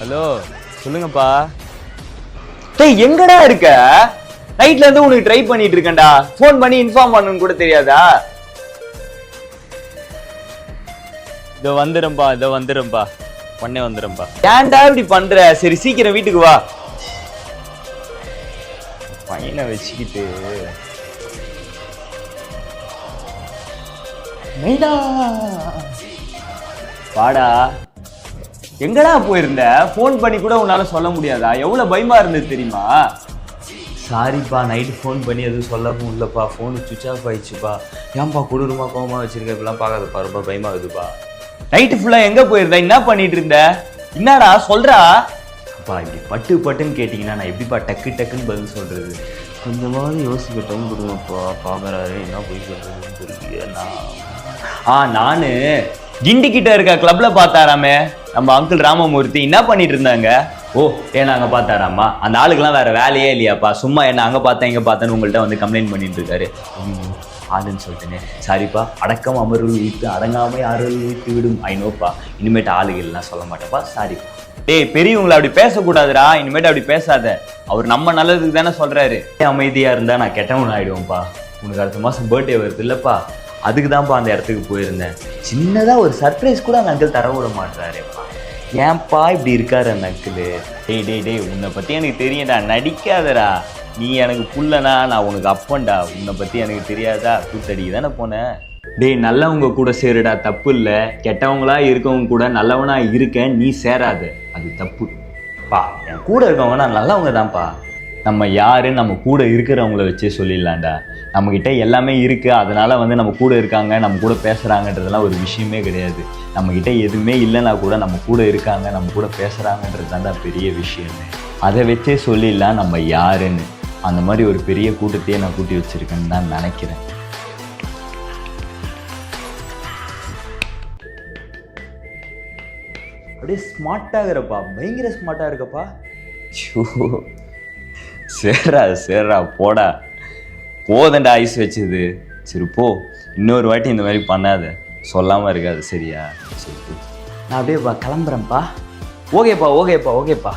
Hello சொல்லுங்கப்பா. டேய் எங்கடா இருக்க? நைட்ல இருந்து உனக்கு ட்ரை பண்ணிட்டு இருக்கேன்டா. ஃபோன் பண்ணி இன்ஃபார்ம் பண்ணணும்னு கூட தெரியாதா? இதோ வந்துடும்பா இதோ வந்துடும்பா. உடனே வந்துடும்பா. ஏன்டா இப்படி பண்ற? சரி சீக்கிரம் வீட்டுக்கு வா. பையனை வச்சுக்கிட்டு. மைனா வாடா. எங்கடா போயிருந்த? ஃபோன் பண்ணி கூட உன்னால சொல்ல முடியாதா? எவ்வளவு பயமா இருந்தது தெரியுமா? சாரிப்பா நைட்டு ஃபோன் பண்ணி எதுவும் சொல்ல முடியலப்பா ஃபோனு சுவிச் ஆஃப் ஆயிடுச்சுப்பா. ஏன்பா கொடூரமா கோவமா வச்சிருக்க? இப்பெல்லாம் பார்க்காதப்பா. ரொம்ப பயமாகுதுப்பா நைட்டு ஃபுல்லா எங்க போயிருந்த? என்ன பண்ணிட்டு இருந்த? என்னடா சொல்றா? அப்பா இப்படி பட்டு பட்டுன்னு கேட்டிங்கன்னா நான் எப்படிப்பா டக்கு டக்குன்னு பதில் சொல்றது? கொஞ்சமாவது யோசிக்க டைம் கொடுங்கப்பா. பார்க்குறாரு என்ன போய் சொல்றதுன்னு தெரியல நான். ஆ நானு கிண்டி கிட்ட இருக்க கிளப்ல பார்த்தாராமே. நம்ம அங்கிள் ராமமூர்த்தி என்ன பண்ணிட்டு இருந்தாங்க? ஓ ஏன் அங்கே பார்த்தாராம்மா? அந்த ஆளுக்கெல்லாம் வேற வேலையே இல்லையாப்பா. சும்மா என்ன அங்கே பார்த்தேன் இங்கே பார்த்தேன்னு உங்கள்கிட்ட வந்து கம்ப்ளைண்ட் பண்ணிட்டு இருக்காரு. ஆளுன்னு சொல்லிட்டேனே. சாரிப்பா அடக்கம் அமர்வு வைத்து அடங்காமை அருள் வைத்து விடும். ஐநோப்பா இனிமேட்டு ஆளுகள்லாம் சொல்ல மாட்டேப்பா சாரி. டேய் பெரியவங்களை அப்படி பேசக்கூடாதுடா. இனிமேட்டு அப்படி பேசாத. அவர் நம்ம நல்லதுக்கு தானே சொல்கிறாரு ஏன் இருந்தால் நான் கெட்டவன் ஆகிடுவோம்ப்பா உனக்கு அடுத்த மாதம் பர்த்டே வருது இல்லைப்பா. அதுக்கு தான்ப்பா அந்த இடத்துக்கு போயிருந்தேன். சின்னதாக ஒரு சர்ப்ரைஸ் கூட அந்த அங்கிள் தர விட மாட்டாரேப்பா ஏன்பா இப்படி இருக்காரு அந்த அங்கிள் டேய் டேய் டேய் உன்னை பற்றி எனக்கு தெரியும்டா. நடிக்காதடா. நீ எனக்கு புள்ளனா நான் உனக்கு அப்பன்டா. உன்னை பற்றி எனக்கு தெரியாதா? கூத்தடிக்கு தானே போனேன் டேய் நல்லவங்க கூட சேருடா. தப்பு இல்லை. கெட்டவங்களா இருக்கவங்க கூட நல்லவனா இருக்க நீ சேராத. அது தப்பு. பா என் கூட இருக்கவங்க நான் நல்லவங்க தான்ப்பா நம்ம யாரு? நம்ம கூட இருக்கிறவங்கள வச்சே சொல்லிடலாம்டா. நம்ம கிட்ட எல்லாமே இருக்கு. அதனால வந்து நம்ம கூட இருக்காங்க நம்ம கூட பேசுறாங்கன்றதெல்லாம் ஒரு விஷயமே கிடையாது. நம்ம கிட்ட எதுவுமே இல்லைன்னா கூட நம்ம கூட இருக்காங்க நம்ம கூட பேசுறாங்கன்றது தான்டா பெரிய விஷயமே. அதை வச்சே சொல்லிடலாம் நம்ம யாருன்னு. அந்த மாதிரி ஒரு பெரிய கூட்டத்தையே நான் கூட்டி வச்சிருக்கேன்னு தான் நினைக்கிறேன். அப்படியே ஸ்மார்ட்டாகிறப்பா பயங்கர ஸ்மார்ட்டாக இருக்கப்பா. ஐயோ சேர்றா சேர்றா போடா. போதண்டா ஐஸ் வச்சது. சரி போ. இன்னொரு வாட்டி இந்த மாதிரி பண்ணாத. சொல்லாமல் இருக்காது சரியா? சரி நான் அப்படியேப்பா கிளம்புறேன்ப்பா. ஓகேப்பா ஓகேப்பா ஓகேப்பா.